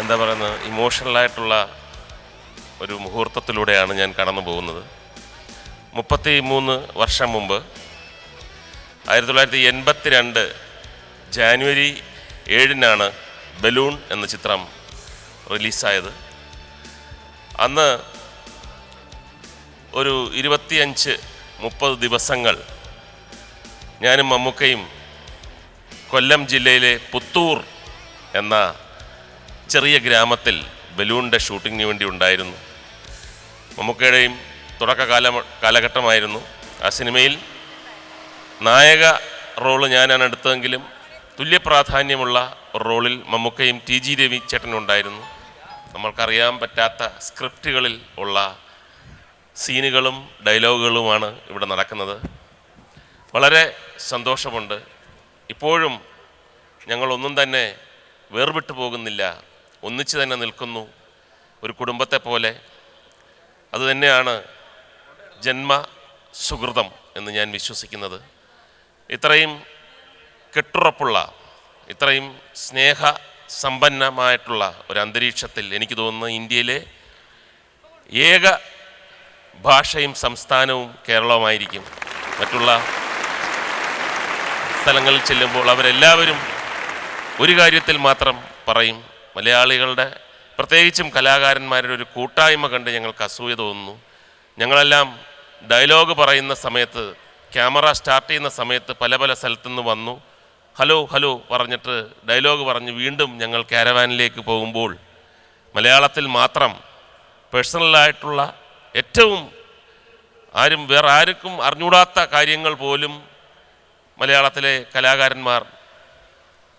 എന്താ പറയുന്നത് ഇമോഷണലായിട്ടുള്ള ഒരു മുഹൂർത്തത്തിലൂടെയാണ് ഞാൻ കടന്നു പോകുന്നത്. മുപ്പത്തി മൂന്ന് വർഷം മുമ്പ് ആയിരത്തി തൊള്ളായിരത്തി എൺപത്തി രണ്ട് ജാനുവരി ഏഴിനാണ് ബലൂൺ എന്ന ചിത്രം റിലീസായത്. അന്ന് ഒരു ഇരുപത്തിയഞ്ച് മുപ്പത് ദിവസങ്ങൾ ഞാനും മമ്മൂക്കയും കൊല്ലം ജില്ലയിലെ പുത്തൂർ എന്ന ചെറിയ ഗ്രാമത്തിൽ ബലൂണിന്റെ ഷൂട്ടിങ്ങിന് വേണ്ടി ഉണ്ടായിരുന്നു. മമ്മൂക്കയുടെയും തുടക്കകാല കാലഘട്ടമായിരുന്നു. ആ സിനിമയിൽ നായക റോൾ ഞാനാണ് എടുത്തതെങ്കിലും തുല്യ പ്രാധാന്യമുള്ള റോളിൽ മമ്മൂക്കയും ടി ജി രവി ചേട്ടനും ഉണ്ടായിരുന്നു. നമ്മൾക്കറിയാൻ പറ്റാത്ത സ്ക്രിപ്റ്റുകളിൽ ഉള്ള സീനുകളും ഡയലോഗുകളുമാണ് ഇവിടെ നടക്കുന്നത്. വളരെ സന്തോഷമുണ്ട്. ഇപ്പോഴും ഞങ്ങളൊന്നും തന്നെ വേർവിട്ടു പോകുന്നില്ല ഒന്നിച്ച് തന്നെ നിൽക്കുന്നു ഒരു കുടുംബത്തെ പോലെ. അതുതന്നെയാണ് ജന്മ സുഹൃതം എന്ന് ഞാൻ വിശ്വസിക്കുന്നത്. ഇത്രയും കെട്ടുറപ്പുള്ള ഇത്രയും സ്നേഹ സമ്പന്നമായിട്ടുള്ള ഒരു അന്തരീക്ഷത്തിൽ എനിക്ക് തോന്നുന്നു ഇന്ത്യയിലെ ഏക ഭാഷയും സംസ്ഥാനവും കേരളവുമായിരിക്കും. മറ്റുള്ള സ്ഥലങ്ങളിൽ ചെല്ലുമ്പോൾ അവരെല്ലാവരും ഒരു കാര്യത്തിൽ മാത്രം പറയും മലയാളികളുടെ പ്രത്യേകിച്ചും കലാകാരന്മാരുടെ ഒരു കൂട്ടായ്മ കണ്ട് ഞങ്ങൾക്ക് അസൂയ തോന്നുന്നു. ഞങ്ങളെല്ലാം ഡയലോഗ് പറയുന്ന സമയത്ത് ക്യാമറ സ്റ്റാർട്ട് ചെയ്യുന്ന സമയത്ത് പല പല സ്ഥലത്തുനിന്ന് വന്നു. ഹലോ ഹലോ പറഞ്ഞിട്ട് ഡയലോഗ് പറഞ്ഞ് വീണ്ടും ഞങ്ങൾ കാരവാനിലേക്ക് പോകുമ്പോൾ മലയാളത്തിൽ മാത്രം പേഴ്സണലായിട്ടുള്ള ഏറ്റവും ആരും വേറെ ആർക്കും അറിഞ്ഞൂടാത്ത കാര്യങ്ങൾ പോലും മലയാളത്തിലെ കലാകാരന്മാർ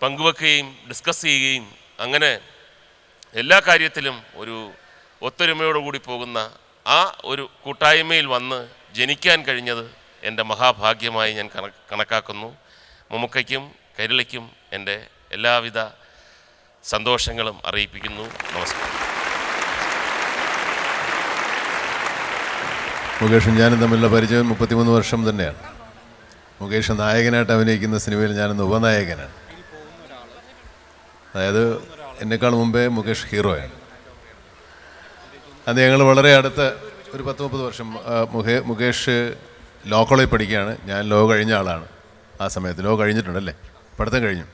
പങ്കുവെക്കുകയും ഡിസ്കസ് ചെയ്യുകയും അങ്ങനെ എല്ലാ കാര്യത്തിലും ഒരു ഒത്തൊരുമയോടുകൂടി പോകുന്ന ആ ഒരു കൂട്ടായ്മയിൽ വന്ന് ജനിക്കാൻ കഴിഞ്ഞത് എന്റെ മഹാഭാഗ്യമായി ഞാൻ കണ കണക്കാക്കുന്നു. മുമുക്കയ്ക്കും കൈരളിക്കും എന്റെ എല്ലാവിധ സന്തോഷങ്ങളും അറിയിപ്പിക്കുന്നു. നമസ്കാരം. മുകേഷും ഞാനും തമ്മിലുള്ള പരിചയം മുപ്പത്തിമൂന്ന് വർഷം തന്നെയാണ്. മുകേഷ് നായകനായിട്ട് അഭിനയിക്കുന്ന സിനിമയിൽ ഞാനൊന്ന് ഉപനായകനാണ്. അതായത് എന്നെക്കാൾ മുമ്പേ മുകേഷ് ഹീറോയാണ്. അത് ഞങ്ങൾ വളരെ അടുത്ത ഒരു പത്ത് മുപ്പത് വർഷം മുഹേ മുകേഷ് ലോ കോളേജ് പഠിക്കുകയാണ്. ഞാൻ ലോ കഴിഞ്ഞ ആളാണ് ആ സമയത്ത്. ലോ കഴിഞ്ഞിട്ടുണ്ടല്ലേ? പഠിത്തം കഴിഞ്ഞു.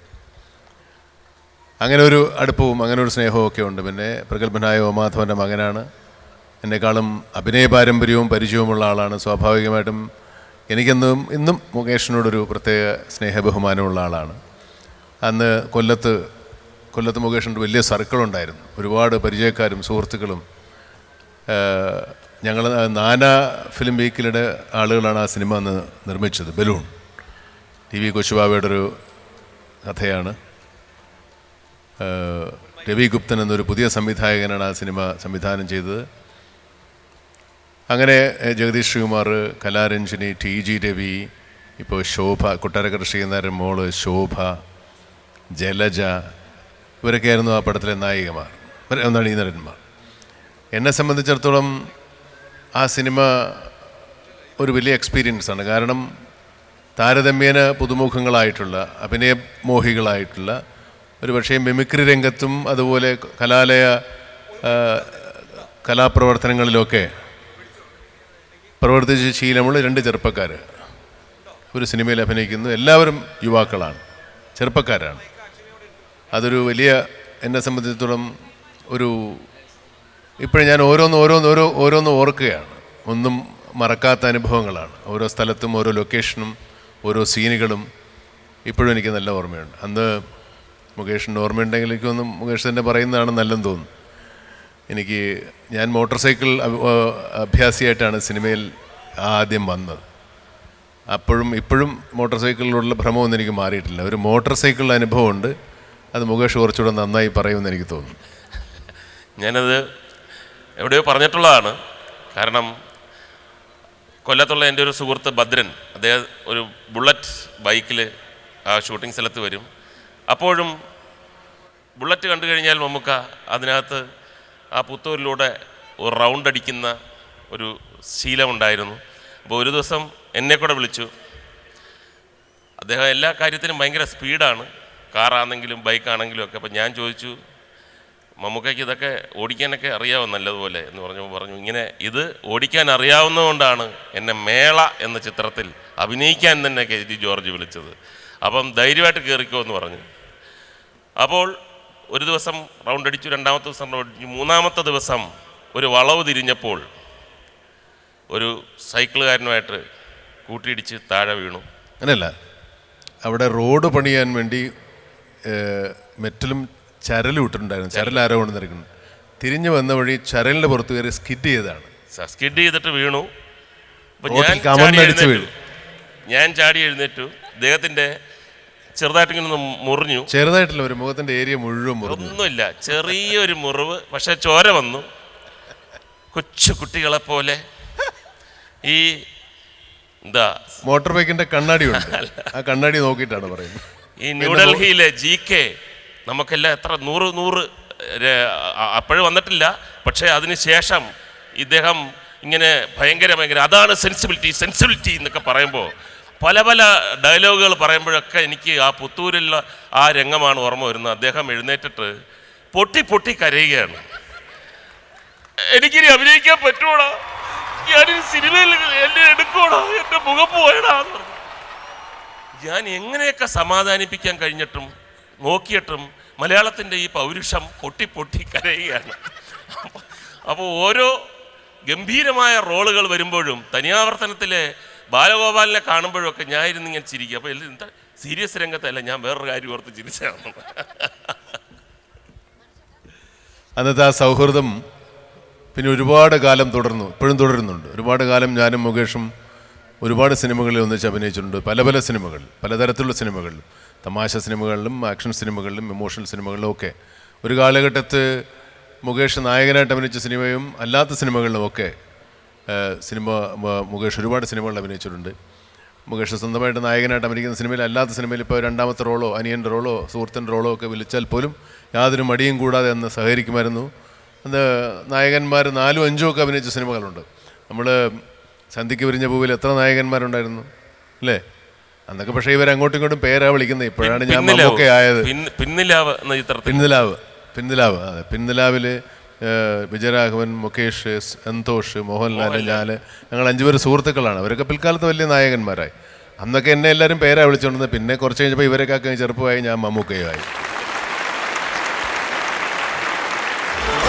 അങ്ങനെ ഒരു അടുപ്പവും അങ്ങനെ ഒരു സ്നേഹവും ഒക്കെ ഉണ്ട്. പിന്നെ പ്രഗത്ഭനായ ഓമാധവന്റെ മകനാണ്. എന്നെക്കാളും അഭിനയ പാരമ്പര്യവും പരിചയവുമുള്ള ആളാണ്. സ്വാഭാവികമായിട്ടും എനിക്കെന്നും ഇന്നും മുകേഷിനോടൊരു പ്രത്യേക സ്നേഹബഹുമാനമുള്ള ആളാണ്. അന്ന് കൊല്ലത്ത് കൊല്ലത്ത് മുകേഷിന്റെ വലിയ സർക്കിളുണ്ടായിരുന്നു. ഒരുപാട് പരിചയക്കാരും സുഹൃത്തുക്കളും ഞങ്ങൾ നാനാ ഫിലിം വീക്കിലുടെ ആളുകളാണ് ആ സിനിമ അന്ന് നിർമ്മിച്ചത്. ബലൂൺ. ടി വി കൊച്ചുബാബയുടെ ഒരു കഥയാണ്. രവി ഗുപ്തൻ എന്നൊരു പുതിയ സംവിധായകനാണ് ആ സിനിമ സംവിധാനം ചെയ്തത്. അങ്ങനെ ജഗദീഷ് ശ്രീകുമാർ കലാരഞ്ജനി ടി ജി രവി ഇപ്പോൾ ശോഭ കൊട്ടാരക്കര ശ്രീകുമാരൻ മോൾ ശോഭ ജലജ ഇവരൊക്കെയായിരുന്നു ആ പടത്തിലെ നായികമാർ. ഇവർ നടന്മാർ. എന്നെ സംബന്ധിച്ചിടത്തോളം ആ സിനിമ ഒരു വലിയ എക്സ്പീരിയൻസ് ആണ്. കാരണം താരതമ്യേന പുതുമുഖങ്ങളായിട്ടുള്ള അഭിനയമോഹികളായിട്ടുള്ള ഒരു പക്ഷേ മിമിക്രി രംഗത്തും അതുപോലെ കലാലയ കലാപ്രവർത്തനങ്ങളിലൊക്കെ പ്രവർത്തിച്ച് ശീലമുള്ള രണ്ട് ചെറുപ്പക്കാർ ഒരു സിനിമയിൽ അഭിനയിക്കുന്നു. എല്ലാവരും യുവാക്കളാണ് ചെറുപ്പക്കാരാണ്. അതൊരു വലിയ എന്നെ സംബന്ധിച്ചിടത്തോളം ഒരു ഇപ്പോഴും ഞാൻ ഓരോന്ന് ഓരോന്ന് ഓരോ ഓരോന്ന് ഓർക്കുകയാണ്. ഒന്നും മറക്കാത്ത അനുഭവങ്ങളാണ്. ഓരോ സ്ഥലത്തും ഓരോ ലൊക്കേഷനും ഓരോ സീനുകളും ഇപ്പോഴും എനിക്ക് നല്ല ഓർമ്മയുണ്ട്. അന്ന് മുകേഷിന്റെ ഓർമ്മയുണ്ടെങ്കിൽ എനിക്കൊന്നും മുകേഷ് തന്നെ പറയുന്നതാണ് നല്ലെന്ന് തോന്നുന്നു. എനിക്ക് ഞാൻ മോട്ടോർ സൈക്കിൾ അഭ്യാസിയായിട്ടാണ് സിനിമയിൽ ആദ്യം വന്നത്. അപ്പോഴും ഇപ്പോഴും മോട്ടോർ സൈക്കിളിലുള്ള ഭ്രമമൊന്നും എനിക്ക് മാറിയിട്ടില്ല. ഒരു മോട്ടോർ സൈക്കിളിൽ അനുഭവമുണ്ട്. അത് മുകേഷ് കുറച്ചുകൂടെ നന്നായി പറയുമെന്ന് എനിക്ക് തോന്നുന്നു. ഞാനത് എവിടെയോ പറഞ്ഞിട്ടുള്ളതാണ്. കാരണം കൊല്ലത്തുള്ള എന്റെ ഒരു സുഹൃത്ത് ഭദ്രൻ അദ്ദേഹം ഒരു ബുള്ളറ്റ് ബൈക്കിൽ ആ ഷൂട്ടിംഗ് സ്ഥലത്ത് വരും. അപ്പോഴും ബുള്ളറ്റ് കണ്ടു കഴിഞ്ഞാൽ നമുക്ക് അതിനകത്ത് ആ പുത്തൂരിലൂടെ ഒരു റൗണ്ട് അടിക്കുന്ന ഒരു ശീലമുണ്ടായിരുന്നു. അപ്പോൾ ഒരു ദിവസം എന്നെ കൂടെ വിളിച്ചു. അദ്ദേഹം എല്ലാ കാര്യത്തിനും ഭയങ്കര സ്പീഡാണ്. കാറാണെങ്കിലും ബൈക്കാണെങ്കിലും ഒക്കെ. അപ്പം ഞാൻ ചോദിച്ചു മമ്മൂക്കയ്ക്ക് ഇതൊക്കെ ഓടിക്കാനൊക്കെ അറിയാവും നല്ലതുപോലെ? എന്ന് പറഞ്ഞു പറഞ്ഞു ഇങ്ങനെ ഇത് ഓടിക്കാൻ അറിയാവുന്നതുകൊണ്ടാണ് എന്നെ മേള എന്ന ചിത്രത്തിൽ അഭിനയിക്കാൻ തന്നെ കെ. ജി. ജോർജ് വിളിച്ചത്. അപ്പം ധൈര്യമായിട്ട് കയറിക്കോ എന്ന് പറഞ്ഞു. അപ്പോൾ ഒരു ദിവസം റൗണ്ട് അടിച്ചു രണ്ടാമത്തെ ദിവസം റൗണ്ട് അടിച്ചു. മൂന്നാമത്തെ ദിവസം ഒരു വളവ് തിരിഞ്ഞപ്പോൾ ഒരു സൈക്കിളുകാരനുമായിട്ട് കൂട്ടിയിടിച്ച് താഴെ വീണു. അങ്ങനെയല്ല അവിടെ റോഡ് പണിയാൻ വേണ്ടി മെറ്റലും ചരലും ഇട്ടിട്ടുണ്ടായിരുന്നു ചരൽ ആരോ കൊണ്ട് നിൽക്കുന്നു തിരിഞ്ഞു വന്ന വഴി ചരലിന്റെ പുറത്ത് കയറി സ്കിഡ് ചെയ്തതാണ്. സ്കിഡ് ചെയ്തിട്ട് വീണു. ഞാൻ വീണു. എഴുന്നേറ്റു. ഞാൻ ചാടി എഴുന്നേറ്റു. അദ്ദേഹത്തിന്റെ ചെറുതായിട്ടിങ്ങനെ ഇങ്ങനെ മുറിഞ്ഞു. ചെറുതായിട്ടില്ല ഒരു മുഖത്തിന്റെ ഏരിയ മുഴുവൻ ഒന്നുമില്ല. ചെറിയൊരു മുറിവ്. പക്ഷെ ചോര വന്നു. കൊച്ചു കുട്ടികളെ പോലെ. ഈ എന്താ മോട്ടോർ ബൈക്കിന്റെ കണ്ണാടിയുണ്ട് ആ കണ്ണാടി നോക്കിയിട്ടാണ് പറയുന്നത്. ഈ ന്യൂഡൽഹിയിലെ ജി കെ നമുക്കെല്ലാം എത്ര? നൂറ് നൂറ് അപ്പോഴും വന്നിട്ടില്ല. പക്ഷേ അതിനുശേഷം ഇദ്ദേഹം ഇങ്ങനെ ഭയങ്കര ഭയങ്കര അതാണ് സെൻസിബിലിറ്റി സെൻസിബിലിറ്റി എന്നൊക്കെ പറയുമ്പോൾ പല പല ഡയലോഗുകൾ പറയുമ്പോഴൊക്കെ എനിക്ക് ആ പുത്തൂരിലുള്ള ആ രംഗമാണ് ഓർമ്മ വരുന്നത്. അദ്ദേഹം എഴുന്നേറ്റിട്ട് പൊട്ടി പൊട്ടി കരയുകയാണ്. എനിക്കിനി അഭിനയിക്കാൻ പറ്റുമോടാ ഞാനൊരു സിനിമയിൽ എന്നെ എടുക്കോടാ. എന്റെ മുഖം പോയടാ എന്ന് പറഞ്ഞു. ഞാൻ എങ്ങനെയൊക്കെ സമാധാനിപ്പിക്കാൻ കഴിഞ്ഞിട്ടും നോക്കിയിട്ടും മലയാളത്തിന്റെ ഈ പൗരുഷം പൊട്ടി പൊട്ടി കരയുകയാണ്. അപ്പോൾ ഓരോ ഗംഭീരമായ റോളുകൾ വരുമ്പോഴും തനിയാവർത്തനത്തിലെ ബാലഗോപാലിനെ കാണുമ്പോഴൊക്കെ ഞാൻ ഇരുന്ന് ഇങ്ങനെ ചിരിക്കുക അപ്പോൾ എന്താ സീരിയസ് രംഗത്തല്ല ഞാൻ വേറൊരു കാര്യം ഓർത്ത് ചിരിച്ചാണ്. അന്നത്തെ ആ സൗഹൃദം പിന്നെ ഒരുപാട് കാലം തുടർന്നു ഇപ്പോഴും തുടരുന്നുണ്ട്. ഒരുപാട് കാലം ഞാനും മുകേഷും ഒരുപാട് സിനിമകളിൽ ഒന്നിച്ച് അഭിനയിച്ചിട്ടുണ്ട്. പല പല സിനിമകൾ പലതരത്തിലുള്ള സിനിമകൾ. തമാശ സിനിമകളിലും ആക്ഷൻ സിനിമകളിലും ഇമോഷണൽ സിനിമകളിലും ഒക്കെ. ഒരു കാലഘട്ടത്ത് മുകേഷ് നായകനായിട്ട് അഭിനയിച്ച സിനിമയും അല്ലാത്ത സിനിമകളിലും ഒക്കെ സിനിമ മുകേഷ് ഒരുപാട് സിനിമകളിൽ അഭിനയിച്ചിട്ടുണ്ട്. മുകേഷ് സ്വന്തമായിട്ട് നായകനായിട്ട് അഭിനയിക്കുന്ന സിനിമയിൽ അല്ലാത്ത സിനിമയിൽ ഇപ്പോൾ രണ്ടാമത്തെ റോളോ അനിയന്റെ റോളോ സുഹൃത്തിന്റെ റോളോ ഒക്കെ വിളിച്ചാൽ പോലും യാതൊരു മടിയും കൂടാതെ അന്ന് സഹകരിക്കുമായിരുന്നു. അന്ന് നായകന്മാർ നാലും അഞ്ചും ഒക്കെ അഭിനയിച്ച സിനിമകളുണ്ട്. നമ്മൾ സന്ധിക്ക് വിരിഞ്ഞ പൂവിൽ എത്ര നായകന്മാരുണ്ടായിരുന്നു അല്ലേ? അന്നൊക്കെ പക്ഷേ ഇവർ അങ്ങോട്ടും ഇങ്ങോട്ടും പേരാ വിളിക്കുന്നത്. ഇപ്പോഴാണ് ഞാൻ ഒക്കെ മമ്മൂക്കെ ആയത്. പിന്നിലാവ് പിന്നിലാവ് എന്ന ചിത്രത്തിൽ. പിന്നിലാവ് അതെ പിന്നിലാവിൽ വിജയരാഘവൻ മുകേഷ് സന്തോഷ് മോഹൻലാൽ ഞാൻ ഞങ്ങൾ അഞ്ചുപേർ സുഹൃത്തുക്കളാണ്. അവരൊക്കെ പിൽക്കാലത്ത് വലിയ നായകന്മാരായി. അന്നൊക്കെ എന്നെ എല്ലാവരും പേരാ വിളിച്ചുകൊണ്ടിരുന്നത് പിന്നെ കുറച്ച് കഴിഞ്ഞപ്പോൾ ഇവരൊക്കെ ചെറുപ്പമായി ഞാൻ മമ്മൂക്കയുമായി.